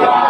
Yeah.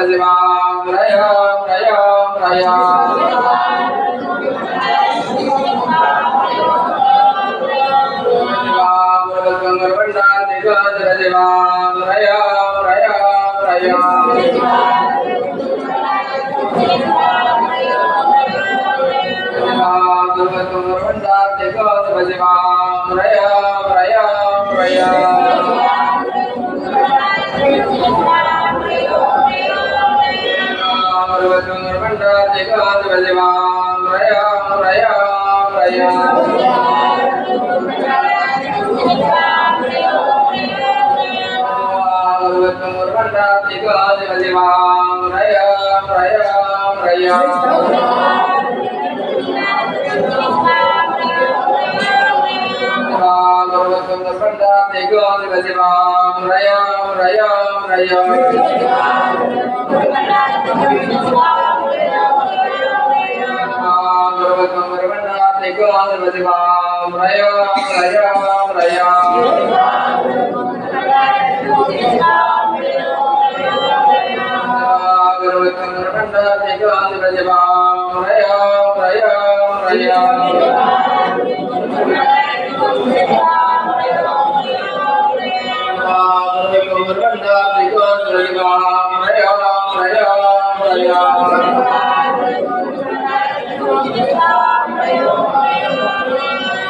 శివాం రయాం రయాం రయాం శివాం Ram Ram Ram Ram निकुमार प्रतिभाम रयाम रयाम रयाम गुरुविक्रमण्डा निकुमार प्रतिभाम रयाम रयाम रयाम गुरुविक्रमण्डा निकुमार प्रतिभाम रयाम रयाम रयाम Thank you.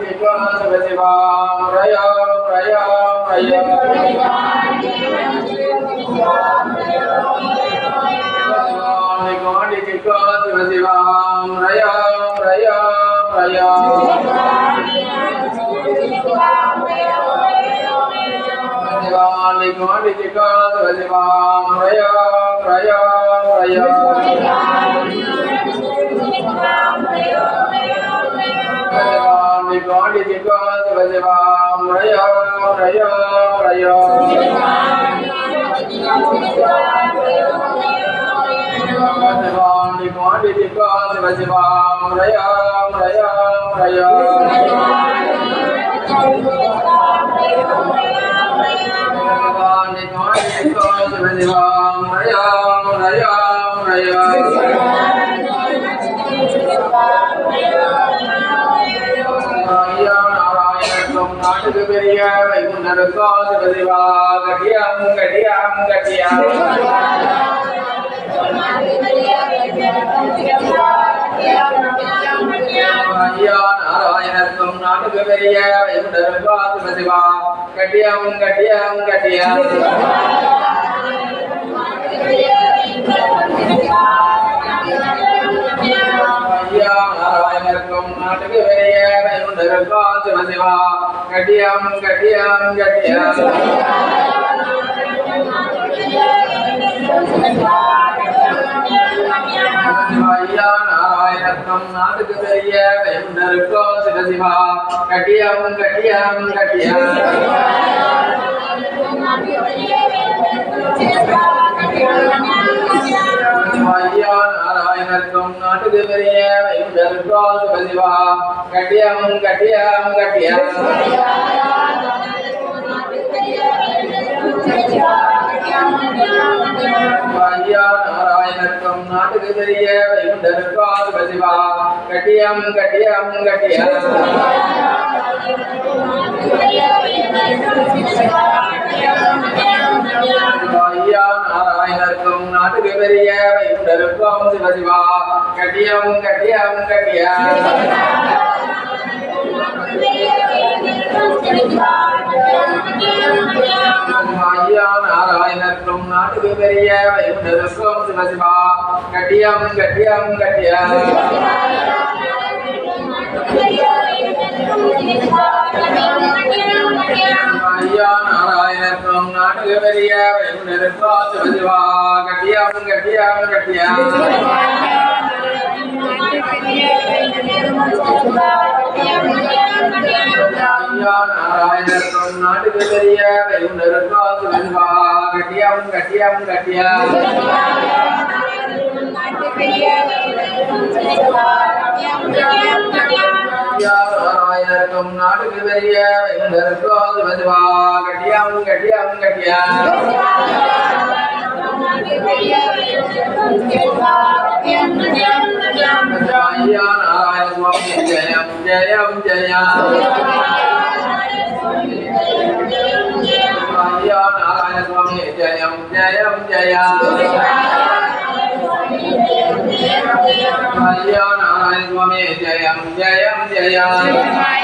विद्वान शिव शिवाम रयाम रयाम रयाम गौंडी विद्वान शिव शिवाम रयाम रयाम रयाम गौंडी विद्वान शिव शिवाम रयाम रयाम रयाम णिजिको शिवशिवां रयो रयो रयो शिवाणिको णिजिको शिवशिवां रयो रयो रयो शिवाणिको णिजिको शिवशिवां रयो रयो रयो பெரிய வைகுண்டருக்கோ சிவசிவா கட்டியாம் கட்டியாம் கட்டியாம் ஐயா நாராயணத்துவம் நாட்டுக்கு பெரிய வைகுண்டருக்கோ சிவசிவா கட்டியாம் கட்டியாம் கட்டியாம் ஐயா நாராயணருக்கும் நாட்டுக்கு பெரிய வைகுண்டருக்கோ சிவசிவா கட்டியாம் கட்டியாம் கட்டியாம் ஐயா நாட்டுக்கு தெரிய வைகுண்டருக்கோ சிவசிவா. கட்டியாம் கட்டியாம் கட்டியாம் விரியம் இந்தோ சுபசிவா கட்டியம் கட்டியம் கட்டியம் நாராயணத்துவம் நாட்டுக்கு தெரிய வைகுண்டருக்கோ சுபசிவா கட்டியம் கட்டியம் கட்டியம் ஐயா நாராயணத்துவம் நாட்டுக்கு பெரிய வைகுண்டருக்கும் சிவசிவா கட்டியம் கட்டியம் கட்டியம் ஐயா நாராயணருக்கும் நாட்டுக்கு பெரிய வைகுண்டருக்கும் சிவசிவா கட்டியம் கட்டியம் கட்டியம் ஐயா நாராயண நாடகம் நாடக பெரியாரை நெருப்பாத்து வருவா கட்டியாவும் கட்டியாவும் கட்டியாவும் நாராயணர் நாடக பெரியாரை நெருப்பாத்து வருவா கட்டியாவும் கட்டியாவும் கட்டியாவும் பெரியாரை வேந்தர்க்கும் நாடுக்கு பெரிய வேந்தர்க்கோ அதிபதிவா கட்டியாவும் கட்டியாவும் கட்டியா ஜயம் ஜயம் ஜயா நாராயண சுவாமி ஜயம் ஜயம் ஜயா नारायण स्वामी जयं जयं जया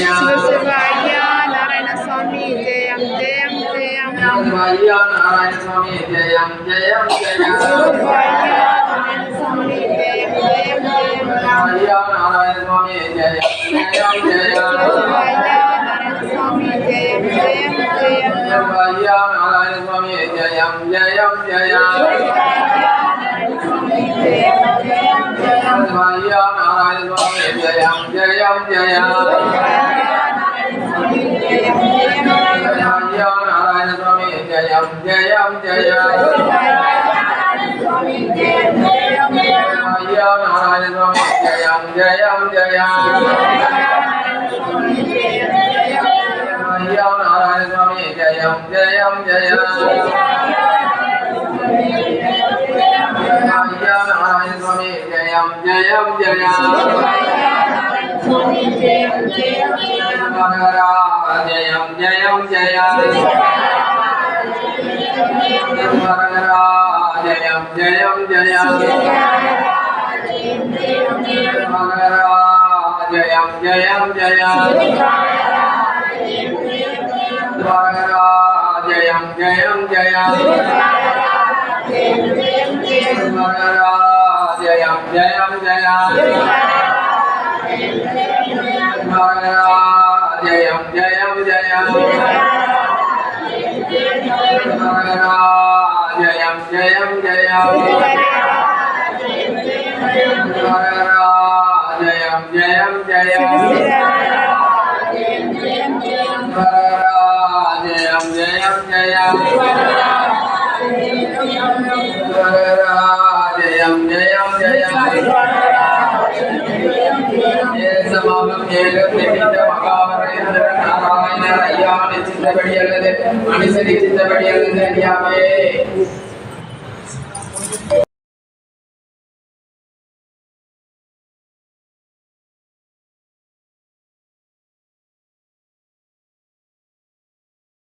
சிவசிவாயா நாராயணசாமி ஜெயம் ஜெயம் ஜெயம் சிவசிவாயா நாராயணசாமி ஜெயம் ஜெயம் ஜெயம் சிவசிவாயா நாராயணசாமி ஜெயம் ஜெயம் ஜெயம் சிவசிவாயா நாராயணசாமி ஜெயம் ஜெயம் ஜெயம் சிவசிவாயா நாராயணசாமி ஜெயம் ஜெயம் يوم الأيام على نظام جيم جيم جيم الأيام على نظام جيم جيم جيم الأيام على نظام جيم جيم جيم الأيام على نظام جيم جيم جيم జయం జయ నారాయణ స్వామి జయం జయం జయ జయం జయం జయ జయం జయం జయ జయం జయం జయ జయం జయ జయం. జయం జయ జయం జయం జయ జయం జయం జయ சித்தபடி அல்லது அறியாமே